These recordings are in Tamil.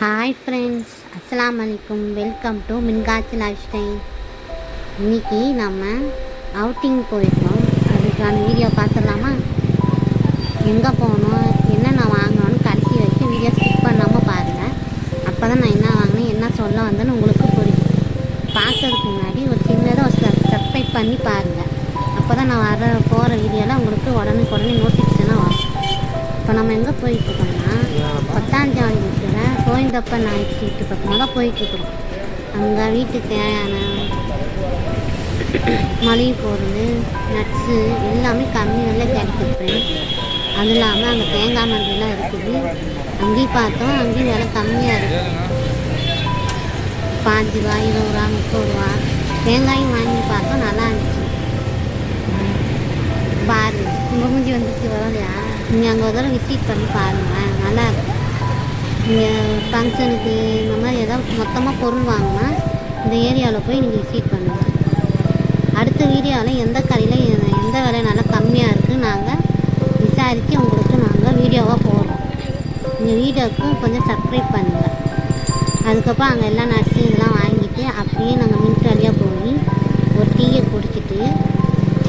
ஹாய் ஃப்ரெண்ட்ஸ் அஸ்லாம் அலைக்கும் welcome to Minkatchi life style இன்னைக்கு நம்ம அவுட்டிங் போயிருக்கோம். அதுக்கான வீடியோ பார்த்துடலாமா? எங்கே போகணும்? என்னென்ன வாங்கணும்னு கடைசி வச்சு வீடியோ ஸ்கிப் பண்ணாமல் பாருங்கள் அப்போ தான் நான் என்ன வாங்கினேன் என்ன சொல்ல வந்தேன்னு உங்களுக்கு புரியும். பார்க்கறதுக்கு முன்னாடி ஒரு சின்னதாக ஒரு சப்ஸ்கிரைப் பண்ணி பாருங்கள் அப்போ தான் நான் வர போகிற வீடியோலாம் உங்களுக்கு உடனுக்கு உடனே நோட்டிஃபிகேஷனாக வரும். இப்போ நம்ம எங்கே போயிட்டு இருக்கோம்னா பத்தாஞ்சாவடி இருக்கிற கோயந்தப்ப நாய்க்கு வீட்டு பக்கமாக தான் போயிட்டு இருக்கிறோம் அங்கே வீட்டுக்கு தேவையான மளிகை பொருள் நட்ஸு எல்லாமே கம்மி விலையில் கிடைக்குது. அது இல்லாமல் அங்கே தேங்காய் மண்டிலாம் இருக்குது. அங்கேயும் பார்த்தோம் அங்கேயும் விலை கம்மியாக இருக்குது பாஞ்சு ரூபா இருபது ரூபா முப்பது ரூபா. தேங்காயும் வாங்கி பார்த்தோம் நல்லா இருந்துச்சு. பாரு உங்கள் மூஞ்சி வந்துச்சு வரலையா நீங்கள் அங்கே ஒரு தடவை விசிட் பண்ணி பாருங்கள் நல்லா இருக்கும் நீங்கள் ஃபங்க்ஷனுக்கு இந்த மாதிரி ஏதாவது மொத்தமாக பொருள் வாங்கினா இந்த ஏரியாவில் போய் நீங்கள் விசிட் பண்ணுங்கள் அடுத்த வீடியோவில் எந்த கடையில் எந்த விலை நல்லா கம்மியாக இருக்குது நாங்கள் விசாரித்து உங்களுக்கு நாங்கள் வீடியோவாக போடுறோம். இந்த வீடியோவுக்கும் கொஞ்சம் சப்ஸ்கிரைப் பண்ணுங்கள் அதுக்கப்புறம் அங்கே எல்லா நட்ஸு இதெல்லாம் வாங்கிட்டு அப்படியே நாங்கள் மின்ட் வழியாக போய் ஒரு டீயை குடிச்சிட்டு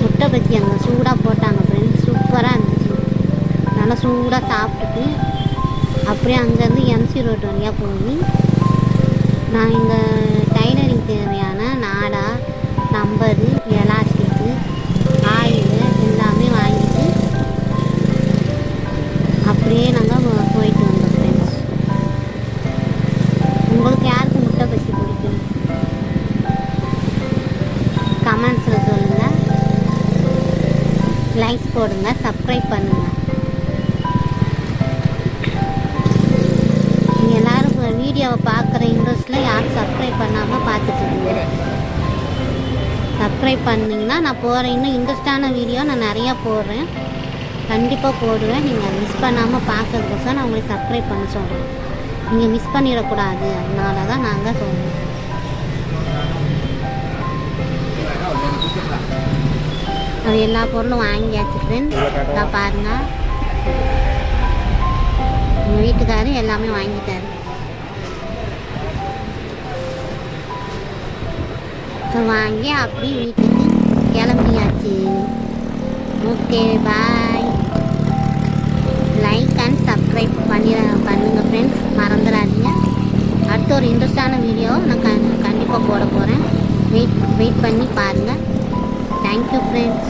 முட்டை பற்றி அங்கே சூடாக போட்டாங்க ஃப்ரெண்ட்ஸ் சூப்பராக இருந்துச்சு. நல்லா சூடாக சாப்பிட்டுட்டு அப்படியே அங்கேருந்து எம்சி ரோடு வழியாக போய் நான் இந்த டைலரிங் தேவையான நாடா நம்பரு எலாஸ்டிக்கு ஆயில் எல்லாமே வாங்கிட்டு அப்படியே நாங்கள் போயிட்டு வந்தோம் ஃப்ரெண்ட்ஸ் உங்களுக்கு யாருக்கு முட்டை பசி பிடிக்கும்? கமெண்ட்ஸில் சொல்லுங்கள் லைக்ஸ் போடுங்க சப்ஸ்கிரைப் பண்ணுங்கள் வீடியோவை பார்க்குற இன்ட்ரெஸ்ட்டில் யாரும் சப்ஸ்கிரைப் பண்ணாமல் பார்த்துட்டு இருக்கீங்க சப்ஸ்கிரைப் பண்ணிங்கன்னா நான் போகிற இன்னும் இன்ட்ரெஸ்டான வீடியோ நான் நிறையா போடுறேன். கண்டிப்பாக போடுவேன். நீங்கள் மிஸ் பண்ணாமல் பார்க்கறதுக்கோசம் நான் உங்களுக்கு சப்ஸ்கிரைப் பண்ண சொல்கிறேன் நீங்கள் மிஸ் பண்ணிடக்கூடாது. அதனால தான் நாங்கள் சொல்கிறோம் அது எல்லா பொருளும் வாங்கியாச்சு ஃப்ரெண்ட்ஸ் நான் பாருங்கள் எங்கள் வீட்டுக்காரர் எல்லாமே வாங்கிட்டாரு. இப்போ வாங்கி அப்படியே வீட்டுக்கு கிளம்பியாச்சு. Okay bye like and subscribe பண்ணி பண்ணுங்கள் ஃப்ரெண்ட்ஸ் மறந்துடாதீங்க. அடுத்த ஒரு இன்ட்ரெஸ்டான வீடியோ நான் கண்டிப்பாக போட போகிறேன் வெயிட் வெயிட் பண்ணி பாருங்கள் தேங்க்யூ ஃப்ரெண்ட்ஸ்